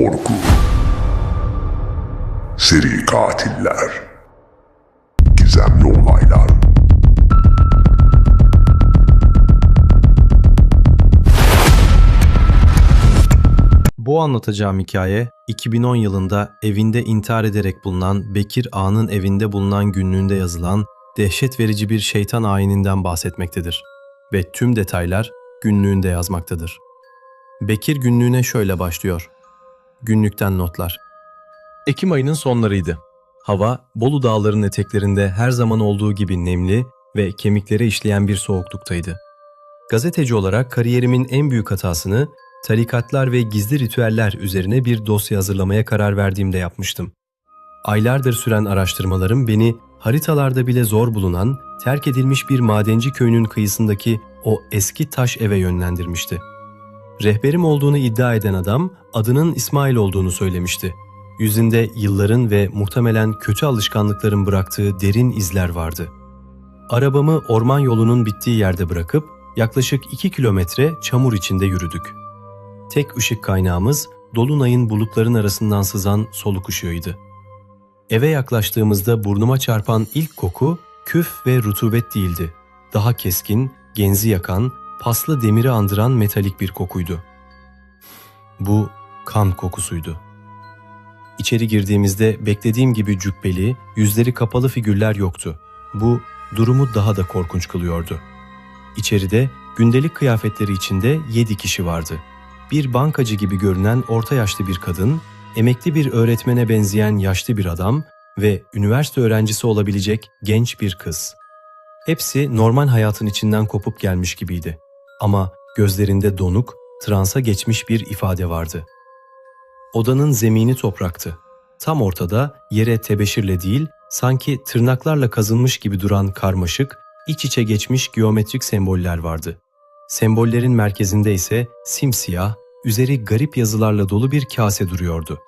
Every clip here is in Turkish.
Korku Seri katiller Gizemli olaylar Bu anlatacağım hikaye 2010 yılında evinde intihar ederek bulunan Bekir Ağa'nın evinde bulunan günlüğünde yazılan dehşet verici bir şeytan ayininden bahsetmektedir. Ve tüm detaylar günlüğünde yazmaktadır. Bekir günlüğüne şöyle başlıyor. Günlükten notlar. Ekim ayının sonlarıydı. Hava Bolu Dağları'nın eteklerinde her zaman olduğu gibi nemli ve kemiklere işleyen bir soğukluktaydı. Gazeteci olarak kariyerimin en büyük hatasını tarikatlar ve gizli ritüeller üzerine bir dosya hazırlamaya karar verdiğimde yapmıştım. Aylardır süren araştırmalarım beni haritalarda bile zor bulunan terk edilmiş bir madenci köyünün kıyısındaki o eski taş eve yönlendirmişti. Rehberim olduğunu iddia eden adam adının İsmail olduğunu söylemişti. Yüzünde yılların ve muhtemelen kötü alışkanlıkların bıraktığı derin izler vardı. Arabamı orman yolunun bittiği yerde bırakıp yaklaşık 2 kilometre çamur içinde yürüdük. Tek ışık kaynağımız dolunayın bulutların arasından sızan soluk ışığıydı. Eve yaklaştığımızda burnuma çarpan ilk koku küf ve rutubet değildi. Daha keskin, genzi yakan, paslı demiri andıran metalik bir kokuydu. Bu kan kokusuydu. İçeri girdiğimizde beklediğim gibi cübbeli, yüzleri kapalı figürler yoktu. Bu durumu daha da korkunç kılıyordu. İçeride gündelik kıyafetleri içinde yedi kişi vardı. Bir bankacı gibi görünen orta yaşlı bir kadın, emekli bir öğretmene benzeyen yaşlı bir adam ve üniversite öğrencisi olabilecek genç bir kız. Hepsi normal hayatın içinden kopup gelmiş gibiydi. Ama gözlerinde donuk, transa geçmiş bir ifade vardı. Odanın zemini topraktı. Tam ortada yere tebeşirle değil, sanki tırnaklarla kazınmış gibi duran karmaşık, iç içe geçmiş geometrik semboller vardı. Sembollerin merkezinde ise simsiyah, üzeri garip yazılarla dolu bir kase duruyordu.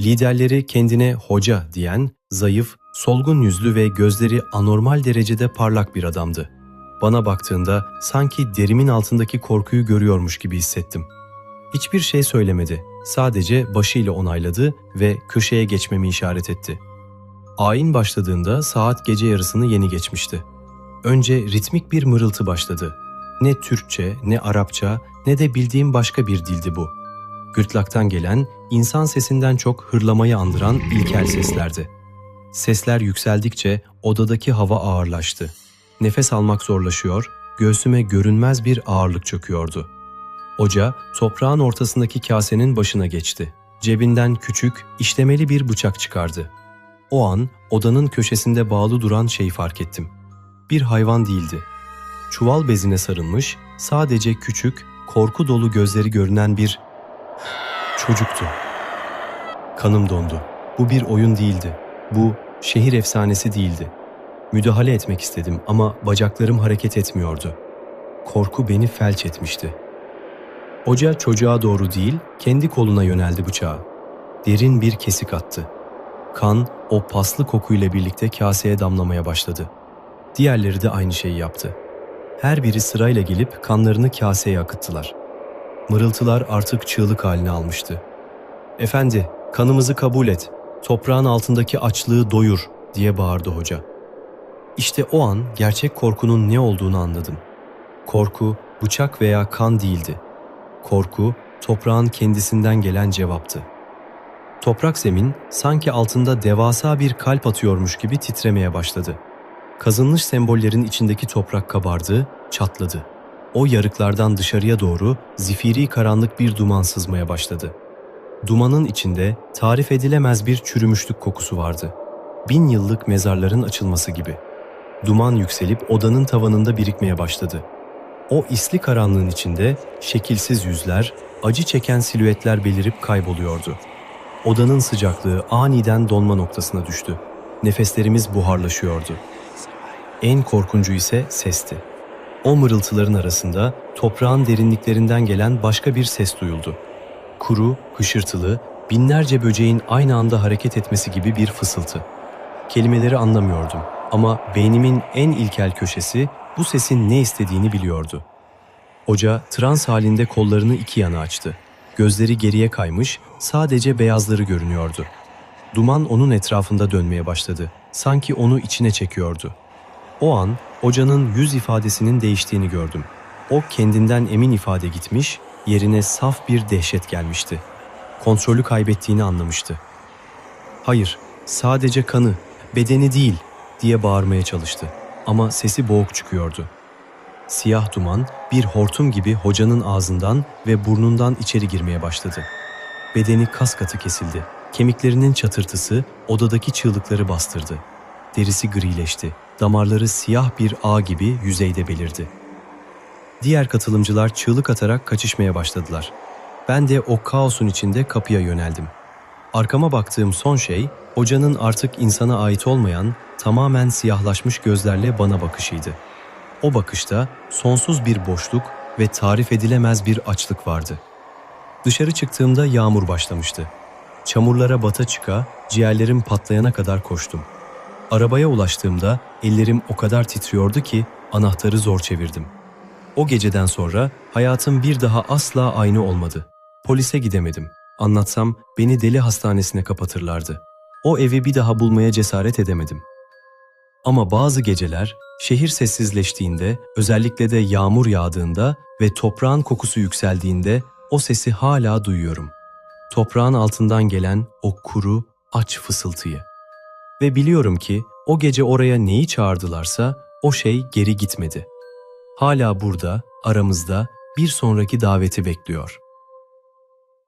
Liderleri kendine hoca diyen, zayıf, solgun yüzlü ve gözleri anormal derecede parlak bir adamdı. Bana baktığında sanki derimin altındaki korkuyu görüyormuş gibi hissettim. Hiçbir şey söylemedi, sadece başıyla onayladı ve köşeye geçmemi işaret etti. Ayin başladığında saat gece yarısını yeni geçmişti. Önce ritmik bir mırıltı başladı. Ne Türkçe, ne Arapça, ne de bildiğim başka bir dildi bu. Gırtlaktan gelen, insan sesinden çok hırlamayı andıran ilkel seslerdi. Sesler yükseldikçe odadaki hava ağırlaştı. Nefes almak zorlaşıyor, göğsüme görünmez bir ağırlık çöküyordu. Oca toprağın ortasındaki kasenin başına geçti. Cebinden küçük, işlemeli bir bıçak çıkardı. O an odanın köşesinde bağlı duran şeyi fark ettim. Bir hayvan değildi. Çuval bezine sarılmış, sadece küçük, korku dolu gözleri görünen bir çocuktu. Kanım dondu. Bu bir oyun değildi. Bu şehir efsanesi değildi. Müdahale etmek istedim ama bacaklarım hareket etmiyordu. Korku beni felç etmişti. Hoca çocuğa doğru değil, kendi koluna yöneldi bıçağı. Derin bir kesik attı. Kan o paslı kokuyla birlikte kaseye damlamaya başladı. Diğerleri de aynı şeyi yaptı. Her biri sırayla gelip kanlarını kaseye akıttılar. Mırıltılar artık çığlık halini almıştı. Efendi, kanımızı kabul et. Toprağın altındaki açlığı doyur diye bağırdı hoca. İşte o an gerçek korkunun ne olduğunu anladım. Korku bıçak veya kan değildi. Korku toprağın kendisinden gelen cevaptı. Toprak zemin sanki altında devasa bir kalp atıyormuş gibi titremeye başladı. Kazınmış sembollerin içindeki toprak kabardı, çatladı. O yarıklardan dışarıya doğru zifiri karanlık bir duman sızmaya başladı. Dumanın içinde tarif edilemez bir çürümüşlük kokusu vardı. Bin yıllık mezarların açılması gibi. Duman yükselip odanın tavanında birikmeye başladı. O isli karanlığın içinde şekilsiz yüzler, acı çeken silüetler belirip kayboluyordu. Odanın sıcaklığı aniden donma noktasına düştü. Nefeslerimiz buharlaşıyordu. En korkuncu ise sesti. O mırıltıların arasında toprağın derinliklerinden gelen başka bir ses duyuldu. Kuru, hışırtılı, binlerce böceğin aynı anda hareket etmesi gibi bir fısıltı. Kelimeleri anlamıyordum ama beynimin en ilkel köşesi bu sesin ne istediğini biliyordu. Hoca trans halinde kollarını iki yana açtı. Gözleri geriye kaymış, sadece beyazları görünüyordu. Duman onun etrafında dönmeye başladı. Sanki onu içine çekiyordu. O an hocanın yüz ifadesinin değiştiğini gördüm. O kendinden emin ifade gitmiş, yerine saf bir dehşet gelmişti. Kontrolü kaybettiğini anlamıştı. Hayır, sadece kanı, bedeni değil diye bağırmaya çalıştı. Ama sesi boğuk çıkıyordu. Siyah duman bir hortum gibi hocanın ağzından ve burnundan içeri girmeye başladı. Bedeni kas katı kesildi. Kemiklerinin çatırtısı odadaki çığlıkları bastırdı. Derisi grileşti. Damarları siyah bir ağ gibi yüzeyde belirdi. Diğer katılımcılar çığlık atarak kaçışmaya başladılar. Ben de o kaosun içinde kapıya yöneldim. Arkama baktığım son şey, hocanın artık insana ait olmayan, tamamen siyahlaşmış gözlerle bana bakışıydı. O bakışta sonsuz bir boşluk ve tarif edilemez bir açlık vardı. Dışarı çıktığımda yağmur başlamıştı. Çamurlara bata çıka, ciğerlerim patlayana kadar koştum. Arabaya ulaştığımda ellerim o kadar titriyordu ki anahtarı zor çevirdim. O geceden sonra hayatım bir daha asla aynı olmadı. Polise gidemedim. Anlatsam beni deli hastanesine kapatırlardı. O evi bir daha bulmaya cesaret edemedim. Ama bazı geceler şehir sessizleştiğinde, özellikle de yağmur yağdığında ve toprağın kokusu yükseldiğinde o sesi hala duyuyorum. Toprağın altından gelen o kuru, aç fısıltıyı. Ve biliyorum ki o gece oraya neyi çağırdılarsa o şey geri gitmedi. Hala burada, aramızda bir sonraki daveti bekliyor.''